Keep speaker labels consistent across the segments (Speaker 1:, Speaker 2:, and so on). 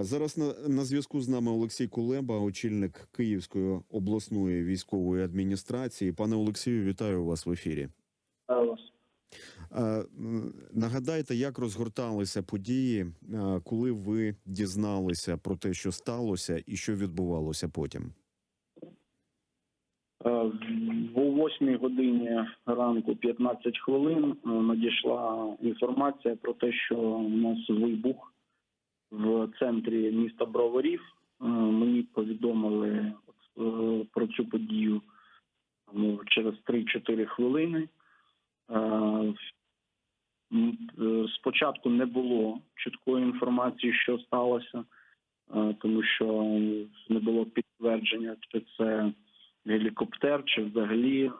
Speaker 1: Зараз на, на зв'язку з нами Олексій Кулеба, очільник Київської обласної військової адміністрації. Пане Олексію, вітаю вас в ефірі. Нагадайте, як розгорталися події, коли ви дізналися про те, що сталося, і що відбувалося потім.
Speaker 2: О 8 годині ранку 15 хвилин надійшла інформація про те, що у нас вибух в центрі міста Броварів. Е, Мені повідомили е, про цю подію ну, через 3-4 хвилини. Е, Спочатку не було чіткої інформації, що сталося, тому що не було підтвердження, чи це гелікоптер, чи взагалі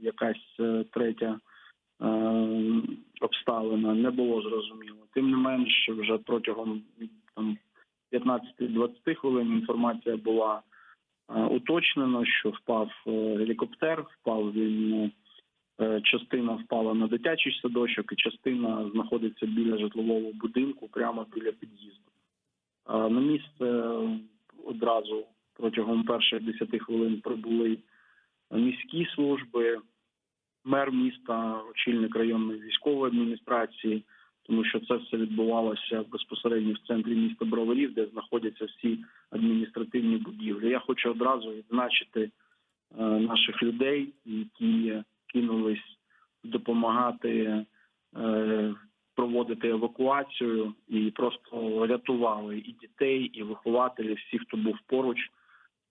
Speaker 2: якась третя обставина не було зрозуміло. Тим не менш, вже протягом там 15-20 хвилин інформація була е, уточнена, що впав е, гелікоптер, впав він. е, Частина впала на дитячий садочок, і частина знаходиться біля житлового будинку, прямо біля під'їзду. Е, На місце е, одразу протягом перших 10 хвилин прибули міські служби, мер міста, очільник районної військової адміністрації, тому що це все відбувалося безпосередньо в центрі міста Броварів, де знаходяться всі адміністративні будівлі. Я хочу одразу відзначити е, наших людей, які кинулись допомагати е, проводити евакуацію і просто рятували і дітей, і вихователів, всіх, хто був поруч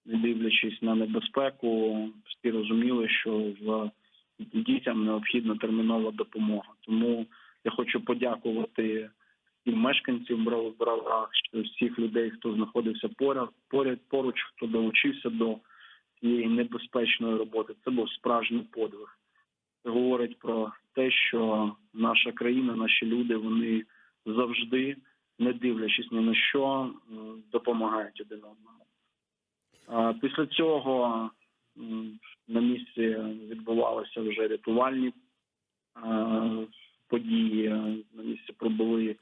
Speaker 2: не дивлячись на небезпеку, всі розуміли, що в дітям необхідна термінова допомога. Тому я хочу подякувати всім мешканцям що всіх людей, хто знаходився поряд, поряд поруч, хто долучився до цієї небезпечної роботи. Це був справжній подвиг. Це говорить про те, що наша країна, наші люди, вони завжди, не дивлячись ні на що, допомагають один одному. Після цього на місці відбувалися вже рятувальні е, події. На місці пробули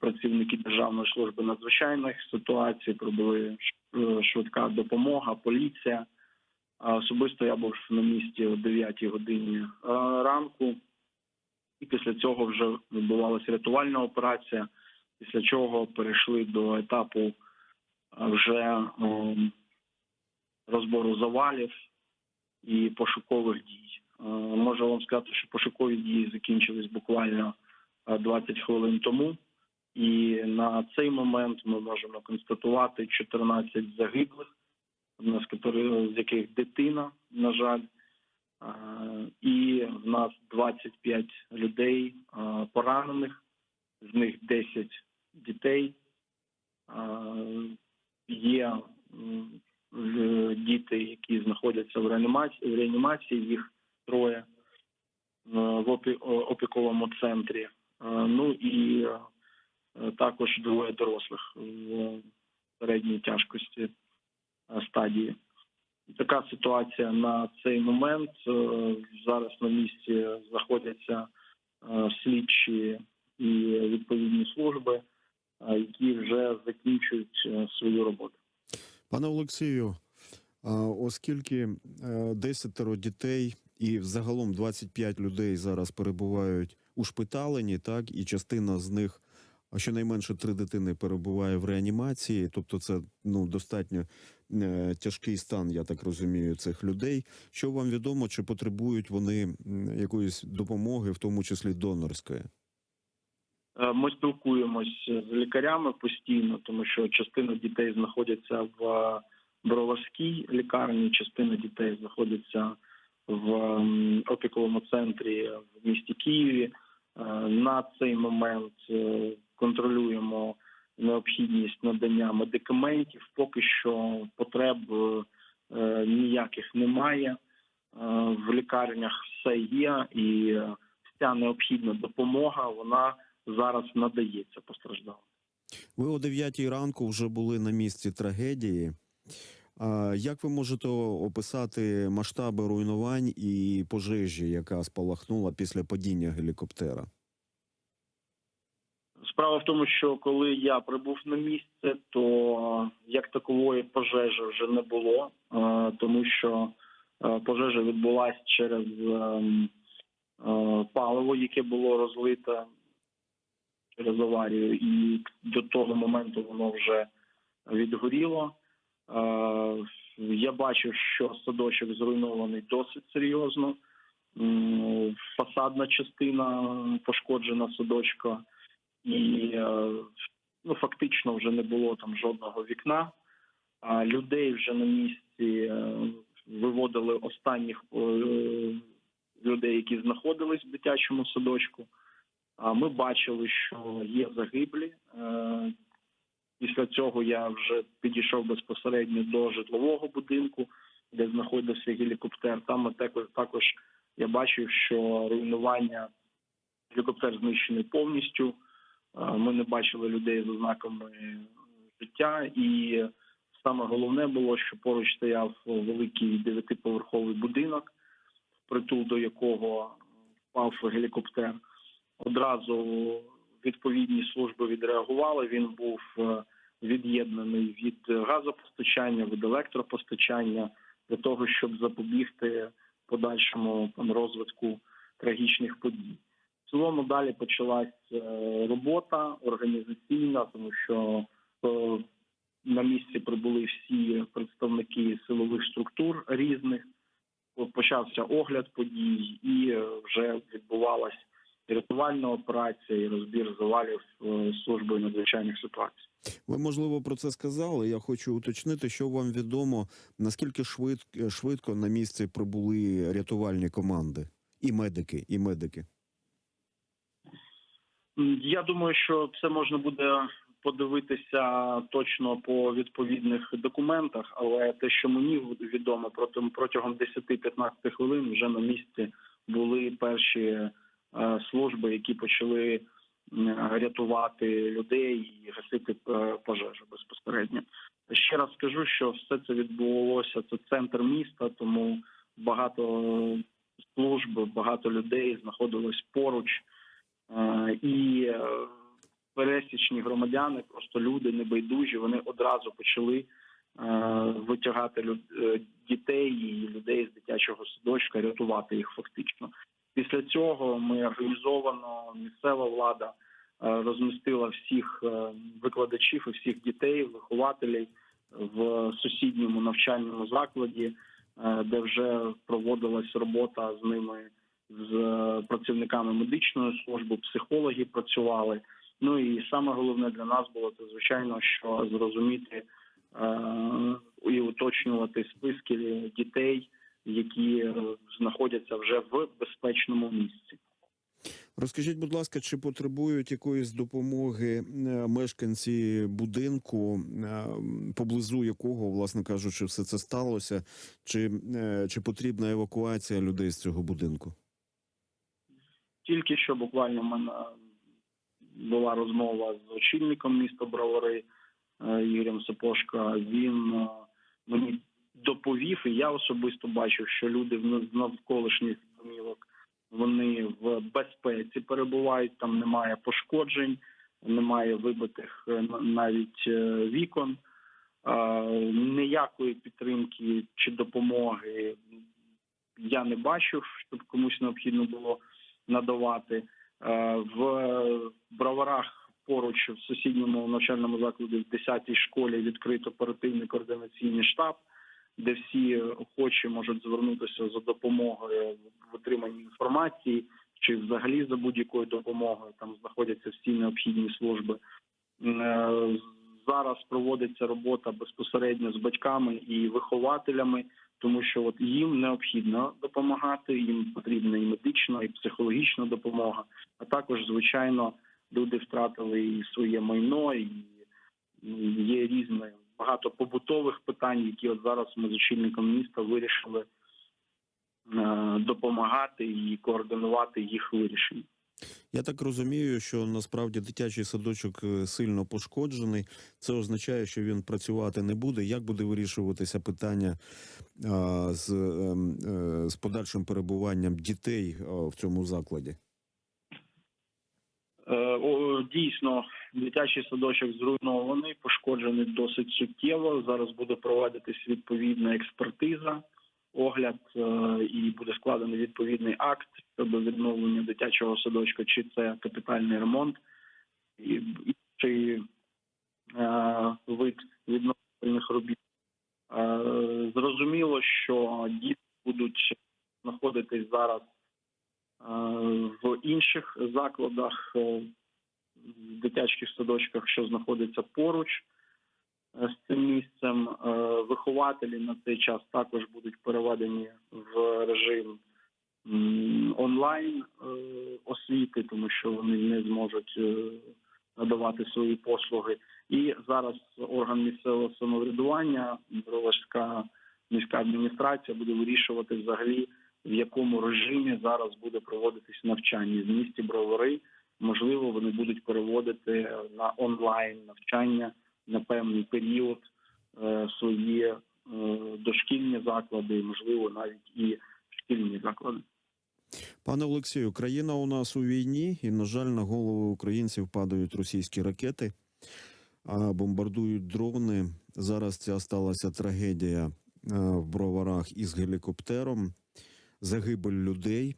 Speaker 2: працівники Державної служби надзвичайних ситуацій, пробули швидка допомога, поліція. Особисто я був на місці о 9 годині е, ранку, і після цього вже відбувалася рятувальна операція. Після чого перейшли до етапу е, вже ем, розбору завалів і пошукових дій. Е, Можу вам сказати, що пошукові дії закінчились буквально е, 20 хвилин тому, і на цей момент ми можемо констатувати 14 загиблих, з яких дитина, на жаль. Е, І в нас 25 людей е, поранених, з них 10 дітей. Е, Є е, діти, які знаходяться в реанімації, в реанімації їх троє е, в опі- опіковому центрі. Е, Ну і е, також двоє дорослих в середній тяжкості е, стадії. Така ситуація на цей момент. Е, Зараз на місці знаходяться е, слідчі і відповідні служби, е, які вже закінчують е, свою роботу.
Speaker 1: Пане Олексію, оскільки е, десятеро дітей і загалом 25 людей зараз перебувають у шпиталені, так і частина з них, щонайменше три дитини перебуває в реанімації, тобто це ну достатньо е, тяжкий стан, я так розумію, цих людей. Що вам відомо, чи потребують вони якоїсь допомоги, в тому числі донорської?
Speaker 2: Е, Ми спілкуємось з лікарями постійно, тому що частина дітей знаходяться в е, Броварській лікарні, частина дітей знаходиться в опіковому центрі в місті Києві. Е, На цей момент контролюємо необхідність надання медикаментів. Поки що потреб ніяких немає. В лікарнях все є, і вся необхідна допомога вона зараз надається постраждалим.
Speaker 1: Ви о 9 ранку вже були на місці трагедії. Як ви можете описати масштаби руйнувань і пожежі, яка спалахнула після падіння гелікоптера?
Speaker 2: Справа в тому, що коли я прибув на місце, то як такової пожежі вже не було, е, тому що е, пожежа відбулася через ем, е, паливо, яке було розлите через аварію, і до того моменту воно вже відгоріло. Е, Я бачив, що садочок зруйнований досить серйозно. Фасадна частина пошкоджена садочка, і е, ну, фактично вже не було там жодного вікна. Людей вже на місці е, виводили останніх людей, які знаходились в дитячому садочку. Ми бачили, що є загиблі. Е, Після цього я вже підійшов безпосередньо до житлового будинку, де знаходився гелікоптер. Там також, також я бачив, що руйнування гелікоптер знищений повністю. Е, Ми не бачили людей з ознаками життя, і саме головне було, що поруч стояв великий дев'ятиповерховий будинок, притул до якого впав гелікоптер. Одразу відповідні служби відреагували. Він був е, від'єднаний від газопостачання, від електропостачання для того, щоб запобігти подальшому розвитку трагічних подій. В цілому далі почалась е, робота організаційна, тому що е, на місці прибули всі представники силових структур різних. Почався огляд подій, і вже відбувалась рятувальна операція, і розбір завалів е, службою надзвичайних ситуацій.
Speaker 1: Ви можливо про це сказали. Я хочу уточнити, що вам відомо, наскільки швидко, швидко на місце прибули рятувальні команди і медики, і медики.
Speaker 2: Я думаю, що це можна буде подивитися точно по відповідних документах, але те, що мені відомо, протягом протягом 10-15 хвилин вже на місці були перші служби, які почали рятувати людей і гасити е, пожежу безпосередньо. Ще раз скажу, що все це відбулося. Це центр міста, тому багато служб, багато людей знаходилось поруч. Е, І е, пересічні громадяни, просто люди небайдужі, вони одразу почали е, витягати люд- е, дітей і людей з дитячого садочка, рятувати їх фактично. Після цього ми організовано місцева влада е, розмістила всіх е, викладачів і всіх дітей, вихователей в сусідньому навчальному закладі, е, де вже проводилась робота з ними з працівниками медичної служби, психологи працювали. Ну і саме головне для нас було це звичайно, що зрозуміти і уточнювати списки дітей, які е, знаходяться вже в безпечному місці.
Speaker 1: Розкажіть, будь ласка, чи потребують якоїсь допомоги е, мешканці будинку, е, поблизу якого, власне кажучи, все це сталося, чи, чи потрібна евакуація людей з цього будинку?
Speaker 2: Тільки що буквально в мене була розмова з очільником міста Бровари Ігорем Сапошка. Він мені доповів, і я особисто бачив, що люди нав- навколишніх домівок вони в безпеці перебувають. Там немає пошкоджень, немає вибитих е, на- навіть е, вікон. Ніякої підтримки чи допомоги я не бачив, щоб комусь необхідно було надавати. В броварах поруч в сусідньому навчальному закладі в 10-й школі відкрито оперативний координаційний штаб, де всі охочі можуть звернутися за допомогою в отриманні інформації чи взагалі за будь-якою допомогою. Там знаходяться всі необхідні служби. Е, Зараз проводиться робота безпосередньо з батьками і вихователями, тому що от їм необхідно допомагати, їм потрібна і медична, і психологічна допомога. А також, звичайно, люди втратили і своє майно, і багато побутових питань, які от зараз ми з очільником міста вирішили е, допомагати і координувати їх вирішення.
Speaker 1: Я так розумію, що насправді дитячий садочок е, сильно пошкоджений. Це означає, що він працювати не буде. Як буде вирішуватися питання з, ем, е, з подальшим перебуванням дітей в цьому закладі?
Speaker 2: Е, дійсно дитячий садочок зруйнований, пошкоджений досить суттєво. Зараз буде проводитись відповідна експертиза, огляд е, і буде складений відповідний акт щодо відновлення дитячого садочка, чи це капітальний ремонт, чи е, вид відновлювальних робіт. Зрозуміло, що діти будуть знаходитись зараз в інших закладах, е, в дитячих садочках, що знаходяться поруч е, з цим місцем. Е, Вихователі на цей час також будуть переведені в режим онлайн е, освіти, тому що вони не зможуть е, надавати свої послуги. І зараз орган місцевого самоврядування, Броварська міська адміністрація буде вирішувати взагалі, в якому режимі зараз буде проводитись навчання в місті Бровари. Можливо, вони будуть переводити на онлайн навчання на певний період е, свої е, дошкільні заклади, можливо, навіть і шкільні заклади.
Speaker 1: Пане Олексію, країна у нас у війні, і, на жаль, на голови українців падають російські ракети, а бомбардують дрони. Зараз ця сталася трагедія е, в броварах із гелікоптером, загибель людей.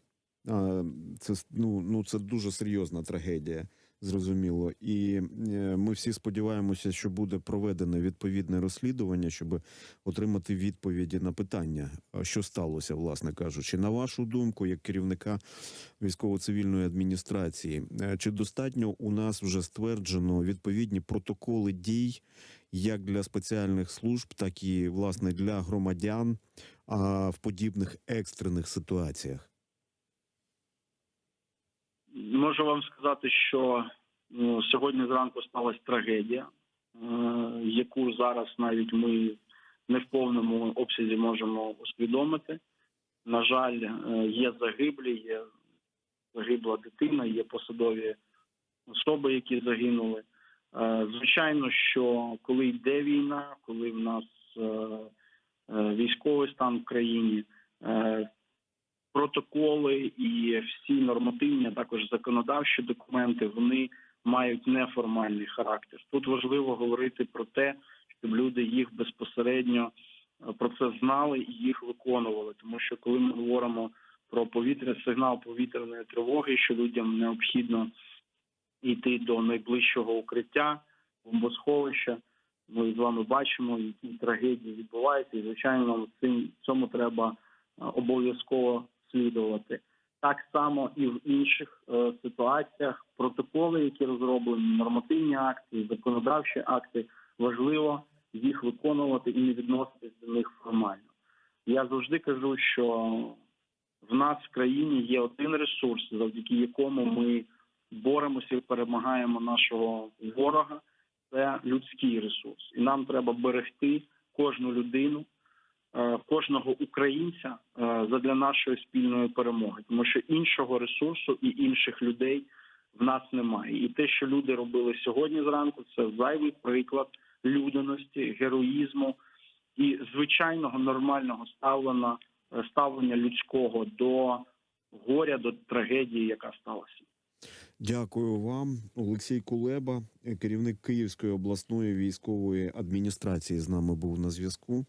Speaker 1: Це ну, ну це дуже серйозна трагедія, зрозуміло. І е, ми всі сподіваємося, що буде проведене відповідне розслідування, щоб отримати відповіді на питання, що сталося, власне кажучи. На вашу думку, як керівника військово-цивільної адміністрації, е, чи достатньо у нас вже стверджено відповідні протоколи дій, як для спеціальних служб, так і власне для громадян а, в подібних екстрених ситуаціях?
Speaker 2: Можу вам сказати, що ну, сьогодні зранку сталася трагедія, е, яку зараз навіть ми не в повному обсязі можемо усвідомити. На жаль, е, є загиблі, є загибла дитина, є посадові особи, які загинули. Е, Звичайно, що коли йде війна, коли в нас е, військовий стан в країні, е, протоколи і всі нормативні, а також законодавчі документи, вони мають неформальний характер. Тут важливо говорити про те, щоб люди їх безпосередньо е, про це знали і їх виконували. Тому що коли ми говоримо про повітря, сигнал повітряної тривоги, що людям необхідно йти до найближчого укриття, бомбосховища. Ми з вами бачимо, які трагедії відбуваються, і звичайно, цим цьому треба е, обов'язково слідувати. Так само і в інших е, ситуаціях протоколи, які розроблені, нормативні акти, законодавчі акти, важливо їх виконувати і не відноситись до них формально. Я завжди кажу, що в нас в країні є один ресурс, завдяки якому ми боремося і перемагаємо нашого ворога. Це людський ресурс, і нам треба берегти кожну людину, е, кожного українця е, задля нашої спільної перемоги, тому що іншого ресурсу і інших людей в нас немає. І те, що люди робили сьогодні зранку, це зайвий приклад людяності, героїзму і звичайного нормального ставлення, е, ставлення людського до горя, до трагедії, яка сталася.
Speaker 1: Дякую вам, Олексій Кулеба, керівник Київської обласної військової адміністрації, з нами був на зв'язку.